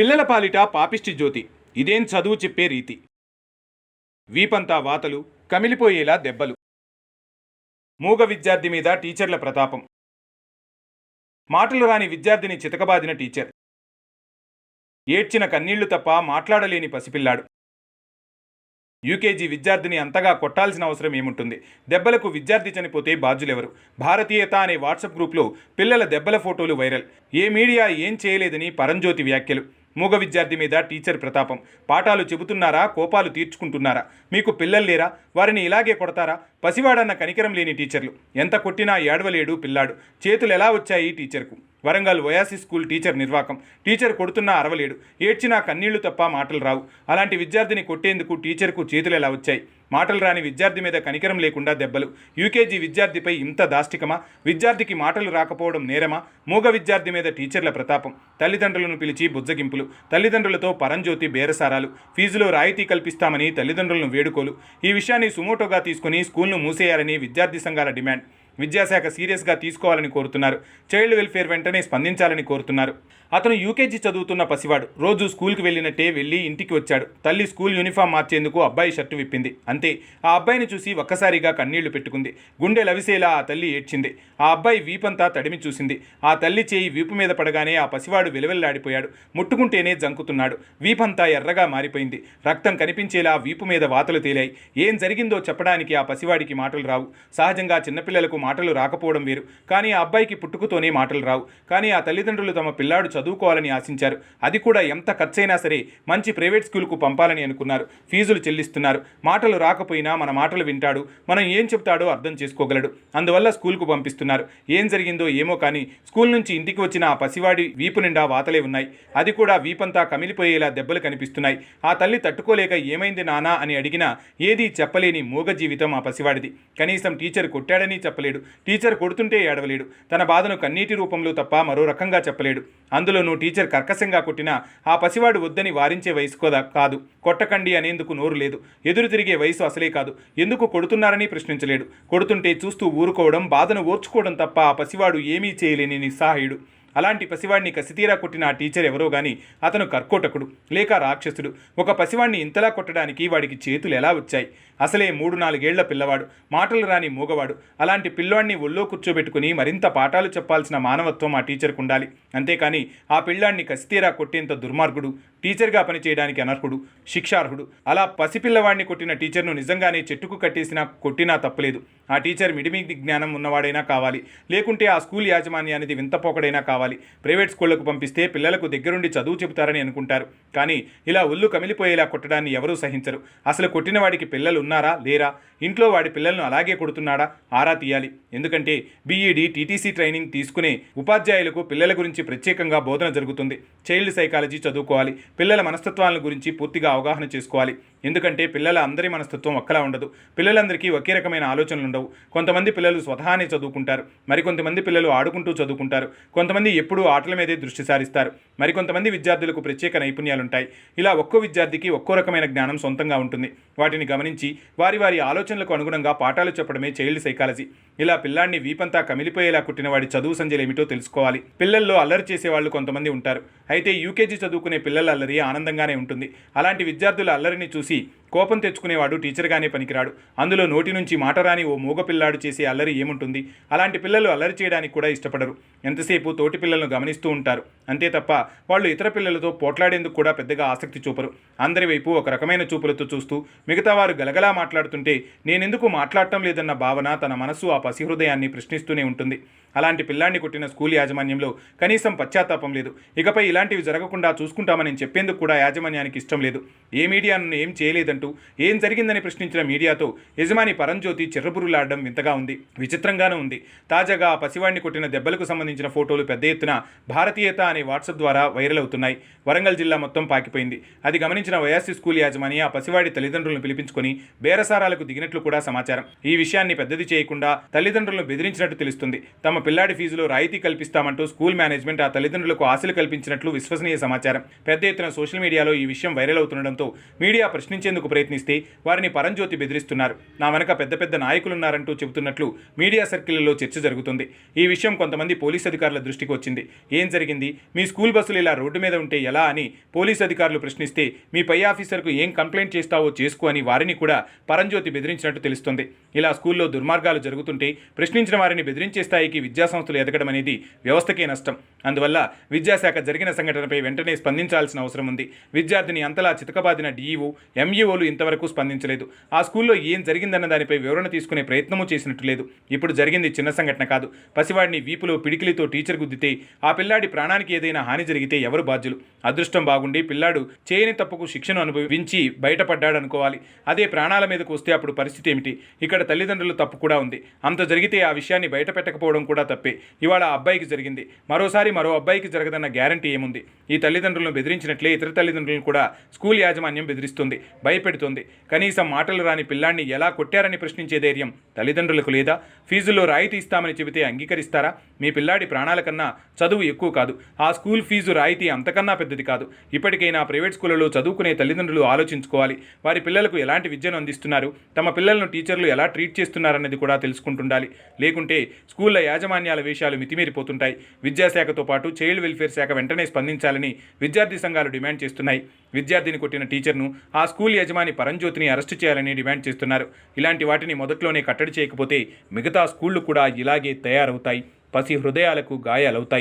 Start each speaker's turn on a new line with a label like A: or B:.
A: పిల్లల పాలిట పాపిష్టి జ్యోతి. ఇదేం చదువు చెప్పే రీతి. వీపంతా వాతలు కమిలిపోయేలా దెబ్బలు. మూగ విద్యార్థి మీద టీచర్ల ప్రతాపం. మాటలు రాని విద్యార్థిని చితకబాదిన టీచర్. ఏడ్చిన కన్నీళ్ళు తప్ప మాట్లాడలేని పసిపిల్లాడు. యూకేజీ విద్యార్థిని అంతగా కొట్టాల్సిన అవసరం ఏముంటుంది? దెబ్బలకు విద్యార్థి చనిపోతే బాధ్యులెవరు? భారతీయత అనే వాట్సాప్ గ్రూప్లో పిల్లల దెబ్బల ఫోటోలు వైరల్. ఏ మీడియా ఏం చేయలేదని పరంజ్యోతి వ్యాఖ్యలు. మూగ విద్యార్థి మీద టీచర్ ప్రతాపం. పాఠాలు చెబుతున్నారా కోపాలు తీర్చుకుంటున్నారా? మీకు పిల్లలు లేరా? వారిని ఇలాగే కొడతారా? పసివాడన్న కనికరం లేని టీచర్లు. ఎంత కొట్టినా ఏడవలేడు పిల్లాడు. చేతులు ఎలా వచ్చాయి టీచర్కు? వరంగల్ వయాసి స్కూల్ టీచర్ నిర్వాకం. టీచర్ కొడుతున్నా అరవలేడు. ఏడ్చినా కన్నీళ్ళు తప్ప మాటలు రావు. అలాంటి విద్యార్థిని కొట్టేందుకు టీచర్కు చేతులు ఎలా వచ్చాయి? మాటలు రాని విద్యార్థి మీద కనికరం లేకుండా దెబ్బలు. యూకేజీ విద్యార్థిపై ఇంత దాష్టికమా? విద్యార్థికి మాటలు రాకపోవడం నేరమా? మూగ విద్యార్థి మీద టీచర్ల ప్రతాపం. తల్లిదండ్రులను పిలిచి బుజ్జగింపులు. తల్లిదండ్రులతో పరంజ్యోతి బేరసారాలు. ఫీజులో రాయితీ కల్పిస్తామని తల్లిదండ్రులను వేడుకోలు. ఈ విషయాన్ని సుమోటోగా తీసుకుని స్కూల్ను మూసేయాలని విద్యార్థి సంఘాల డిమాండ్. విద్యాశాఖ సీరియస్గా తీసుకోవాలని కోరుతున్నారు. చైల్డ్ వెల్ఫేర్ వెంటనే స్పందించాలని కోరుతున్నారు. అతను యూకేజీ చదువుతున్న పసివాడు. రోజు స్కూల్కి వెళ్ళినట్టే వెళ్ళి ఇంటికి వచ్చాడు. తల్లి స్కూల్ యూనిఫామ్ మార్చేందుకు అబ్బాయి షర్టు విప్పింది. అంతే. ఆ అబ్బాయిని చూసి ఒక్కసారిగా కన్నీళ్ళు పెట్టుకుంది. గుండె లవిసేలా ఆ తల్లి ఏడ్చింది. ఆ అబ్బాయి వీపంతా తడిమి చూసింది. ఆ తల్లి చేయి వీపు మీద పడగానే ఆ పసివాడు వెలవెల్లాడిపోయాడు. ముట్టుకుంటేనే జంకుతున్నాడు. వీపంతా ఎర్రగా మారిపోయింది. రక్తం కనిపించేలా వీపు మీద వాతలు తేలాయి. ఏం జరిగిందో చెప్పడానికి ఆ పసివాడికి మాటలు రావు. సహజంగా చిన్నపిల్లలకు మాటలు రాకపోవడం వేరు. కానీ ఆ అబ్బాయికి పుట్టుకతోనే మాటలు రావు. కానీ ఆ తల్లిదండ్రులు తమ పిల్లాడు చదువుకోవాలని ఆశించారు. అది కూడా ఎంత ఖర్చైనా సరే మంచి ప్రైవేట్ స్కూల్కు పంపాలని అనుకున్నారు. ఫీజులు చెల్లిస్తున్నారు. మాటలు రాకపోయినా మన మాటలు వింటాడు. మనం ఏం చెప్తాడో అర్థం చేసుకోగలడు. అందువల్ల స్కూల్కు పంపిస్తున్నారు. ఏం జరిగిందో ఏమో కానీ స్కూల్ నుంచి ఇంటికి వచ్చిన ఆ పసివాడి వీపు నిండా వాతలే ఉన్నాయి. అది కూడా వీపంతా కమిలిపోయేలా దెబ్బలు కనిపిస్తున్నాయి. ఆ తల్లి తట్టుకోలేక ఏమైంది నానా అని అడిగినా ఏదీ చెప్పలేని మూగ జీవితం ఆ పసివాడిది. కనీసం టీచర్ కొట్టాడని చెప్పలేడు టీచర్ కొడుతుంటే ఏడవలేడు. తన బాధను కన్నీటి రూపంలో తప్ప మరో రకంగా చెప్పలేడు. అందులోనూ టీచర్ కర్కశంగా కొట్టినా ఆ పసివాడు వద్దని వారించే వయసు కాదు. కొట్టకండి అనేందుకు నోరు లేదు. ఎదురు తిరిగే వయసు అసలే కాదు. ఎందుకు కొడుతున్నారని ప్రశ్నించలేడు. కొడుతుంటే చూస్తూ ఊరుకోవడం బాధను ఓర్చుకోవడం తప్ప ఆ పసివాడు ఏమీ చేయలేని నిస్సహాయుడు. అలాంటి పసివాడిని కసితీరా కొట్టిన ఆ టీచర్ ఎవరో గాని అతను కర్కోటకుడు లేక రాక్షసుడు. ఒక పసివాడిని ఇంతలా కొట్టడానికి వాడికి చేతులు ఎలా వచ్చాయి? అసలే మూడు నాలుగేళ్ళ పిల్లవాడు మాటలు రాని మూగవాడు. అలాంటి పిల్లాడిని ఒళ్ళో కూర్చోబెట్టుకుని మరింత పాఠాలు చెప్పాల్సిన మానవత్వం ఆ టీచర్కు ఉండాలి. అంతేకాని ఆ పిల్లాడిని కసితీరా కొట్టేంత దుర్మార్గుడు టీచర్గా పనిచేయడానికి అనర్హుడు శిక్షార్హుడు. అలా పసిపిల్లవాడిని కొట్టిన టీచర్ను నిజంగానే చెట్టుకు కట్టేసినా కొట్టినా తప్పలేదు. ఆ టీచర్ మిడిమిడి జ్ఞానం ఉన్నవాడైనా కావాలి. లేకుంటే ఆ స్కూల్ యాజమాన్యానికి వింతపోకడైనా కావాలి. ప్రైవేట్ స్కూళ్ళకు పంపిస్తే పిల్లలకు దగ్గరుండి చదువు చెబుతారని అనుకుంటారు. కానీ ఇలా ఒళ్ళు కమిలిపోయేలా కొట్టడాన్ని ఎవరూ సహించరు. అసలు కొట్టిన వాడికి పిల్లలు ఉన్నారా లేరా? ఇంట్లో వాడి పిల్లలను అలాగే కొడుతున్నాడా? ఆరా తీయాలి. ఎందుకంటే బీఈడి టీటీసీ ట్రైనింగ్ తీసుకునే ఉపాధ్యాయులకు పిల్లల గురించి ప్రత్యేకంగా బోధన జరుగుతుంది. చైల్డ్ సైకాలజీ చదువుకోవాలి. పిల్లల మనస్తత్వాలను గురించి పూర్తిగా అవగాహన చేసుకోవాలి. ఎందుకంటే పిల్లల అందరి మనస్తత్వం ఒక్కలా ఉండదు. పిల్లలందరికీ ఒకే రకమైన ఆలోచనలు ఉండవు. కొంతమంది పిల్లలు స్వతహానే చదువుకుంటారు. మరికొంతమంది పిల్లలు ఆడుకుంటూ చదువుకుంటారు. కొంతమంది ఎప్పుడూ ఆటల మీదే దృష్టి సారిస్తారు. మరికొంతమంది విద్యార్థులకు ప్రత్యేక నైపుణ్యాలు ఉంటాయి ఇలా ఒక్కో విద్యార్థికి ఒక్కో రకమైన జ్ఞానం సొంతంగా ఉంటుంది. వాటిని గమనించి వారి వారి ఆలోచనలకు అనుగుణంగా పాఠాలు చెప్పడమే చైల్డ్ సైకాలజీ. ఇలా పిల్లాన్ని వీపంతా కమిలిపోయేలా కుట్టిన వాడి చదువు సంజలు ఏమిటో తెలుసుకోవాలి. పిల్లల్లో అల్లరి చేసేవాళ్ళు కొంతమంది ఉంటారు. అయితే యూకేజీ చదువుకునే పిల్లల అల్లరి ఆనందంగానే ఉంటుంది. అలాంటి విద్యార్థుల అల్లరిని చూసి suffit. కోపం తెచ్చుకునేవాడు టీచర్గానే పనికిరాడు. అందులో నోటి నుంచి మాట రాని ఓ మూగ పిల్లాడు చేసే అల్లరి ఏముంటుంది? అలాంటి పిల్లలు అల్లరి చేయడానికి కూడా ఇష్టపడరు. ఎంతసేపు తోటి పిల్లలను గమనిస్తూ ఉంటారు. అంతే తప్ప వాళ్ళు ఇతర పిల్లలతో పోట్లాడేందుకు కూడా పెద్దగా ఆసక్తి చూపరు. అందరి వైపు ఒక రకమైన చూపులతో చూస్తూ మిగతా వారు గలగలా మాట్లాడుతుంటే నేనెందుకు మాట్లాడటం లేదన్న భావన తన మనసు ఆ పసిహృదయాన్ని ప్రశ్నిస్తూనే ఉంటుంది. అలాంటి పిల్లాన్ని కొట్టిన స్కూల్ యాజమాన్యంలో కనీసం పశ్చాత్తాపం లేదు. ఇకపై ఇలాంటివి జరగకుండా చూసుకుంటామని చెప్పేందుకు కూడా యాజమాన్యానికి ఇష్టం లేదు. ఏ మీడియా నన్ను ఏం చేయలేదంటే ఏం జరిగిందని ప్రశ్నించిన మీడియాతో యజమాని పరంజ్యోతి చిర్రబురులాడడం వింతగా ఉంది. విచిత్రంగానూ ఉంది. తాజాగా ఆ పసివాడిని కొట్టిన దెబ్బలకు సంబంధించిన ఫోటోలు పెద్ద ఎత్తున భారతీయత అనే వాట్సాప్ ద్వారా వైరల్ అవుతున్నాయి. వరంగల్ జిల్లా మొత్తం పాకిపోయింది. అది గమనించిన వైఎస్సీ స్కూల్ యాజమాని ఆ పసివాడి తల్లిదండ్రులను పిలిపించుకొని బేరసారాలకు దిగినట్లు కూడా సమాచారం. ఈ విషయాన్ని పెద్దది చేయకుండా తల్లిదండ్రులను బెదిరించినట్టు తెలుస్తుంది. తమ పిల్లాడి ఫీజులో రాయితీ కల్పిస్తామంటూ స్కూల్ మేనేజ్మెంట్ ఆ తల్లిదండ్రులకు ఆశలు కల్పించినట్లు విశ్వసనీయ సమాచారం. పెద్ద ఎత్తున సోషల్ మీడియాలో ఈ విషయం వైరల్ అవుతుండడంతో మీడియా ప్రశ్నించేందుకు ప్రయత్నిస్తే వారిని పరంజ్యోతి బెదిరిస్తున్నారు. నా వెనక పెద్ద పెద్ద నాయకులున్నారంటూ చెబుతున్నట్లు మీడియా సర్కిళ్ళలో చర్చ జరుగుతుంది. ఈ విషయం కొంతమంది పోలీస్ అధికారుల దృష్టికి వచ్చింది. ఏం జరిగింది? మీ స్కూల్ బస్సులు ఇలా రోడ్డు మీద ఉంటే ఎలా అని పోలీస్ అధికారులు ప్రశ్నిస్తే మీ పై ఆఫీసర్కు ఏం కంప్లైంట్ చేస్తావో చేసుకో అని వారిని కూడా పరంజ్యోతి బెదిరించినట్టు తెలుస్తుంది. ఇలా స్కూల్లో దుర్మార్గాలు జరుగుతుంటే ప్రశ్నించిన వారిని బెదిరించే స్థాయికి విద్యాసంస్థలు ఎదగడం అనేది వ్యవస్థకే నష్టం. అందువల్ల విద్యాశాఖ జరిగిన సంఘటనపై వెంటనే స్పందించాల్సిన అవసరం ఉంది. విద్యార్థిని అంతలా చితకబాదిన డీఈఓ ఎంఈఓలు ఇంతవరకు స్పందించలేదు. ఆ స్కూల్లో ఏం జరిగిందన్న దానిపై వివరణ తీసుకునే ప్రయత్నమూ చేసినట్టు లేదు. ఇప్పుడు జరిగింది చిన్న సంఘటన కాదు. పసివాడిని వీపులో పిడికిలితో టీచర్ గుద్దితే ఆ పిల్లాడి ప్రాణానికి ఏదైనా హాని జరిగితే ఎవరు బాధ్యులు? అదృష్టం బాగుండి పిల్లాడు చేయని తప్పుకు శిక్షను అనుభవించి బయటపడ్డాడు అనుకోవాలి అదే ప్రాణాల మీదకు వస్తే అప్పుడు పరిస్థితి ఏమిటి? ఇక్కడ తల్లిదండ్రుల తప్పు కూడా ఉంది. అంత జరిగితే ఆ విషయాన్ని బయట పెట్టకపోవడం కూడా తప్పే. ఇవాళ ఆ అబ్బాయికి జరిగింది. మరోసారి మరో అబ్బాయికి జరగదన్న గ్యారంటీ ఏముంది? ఈ తల్లిదండ్రులను బెదిరించినట్లే ఇతర తల్లిదండ్రులను కూడా స్కూల్ యాజమాన్యం బెదిరిస్తుంది. పెడుతోంది. కనీసం మాటలు రాని పిల్లాన్ని ఎలా కొట్టారని ప్రశ్నించే ధైర్యం తల్లిదండ్రులకు లేదా? ఫీజుల్లో రాయితీ ఇస్తామని చెబితే అంగీకరిస్తారా? మీ పిల్లాడి ప్రాణాల కన్నా చదువు ఎక్కువ కాదు. ఆ స్కూల్ ఫీజు రాయితీ అంతకన్నా పెద్దది కాదు. ఇప్పటికైనా ప్రైవేట్ స్కూళ్ళలో చదువుకునే తల్లిదండ్రులు ఆలోచించుకోవాలి. వారి పిల్లలకు ఎలాంటి విద్యను అందిస్తున్నారు? తమ పిల్లలను టీచర్లు ఎలా ట్రీట్ చేస్తున్నారన్నది కూడా తెలుసుకుంటుండాలి. లేకుంటే స్కూళ్ళ యాజమాన్యాల వేషాలు మితిమీరిపోతుంటాయి. విద్యాశాఖతో పాటు చైల్డ్ వెల్ఫేర్ శాఖ వెంటనే స్పందించాలని విద్యార్థి సంఘాలు డిమాండ్ చేస్తున్నాయి. విద్యార్థిని కొట్టిన టీచర్ను ఆ స్కూల్ యజమాని పరంజ్యోతిని అరెస్టు చేయాలని డిమాండ్ చేస్తున్నారు. ఇలాంటి వాటిని మొదట్లోనే కట్టడి చేయకపోతే మిగతా స్కూళ్ళు కూడా ఇలాగే తయారవుతాయి. పసి హృదయాలకు గాయాలవుతాయి.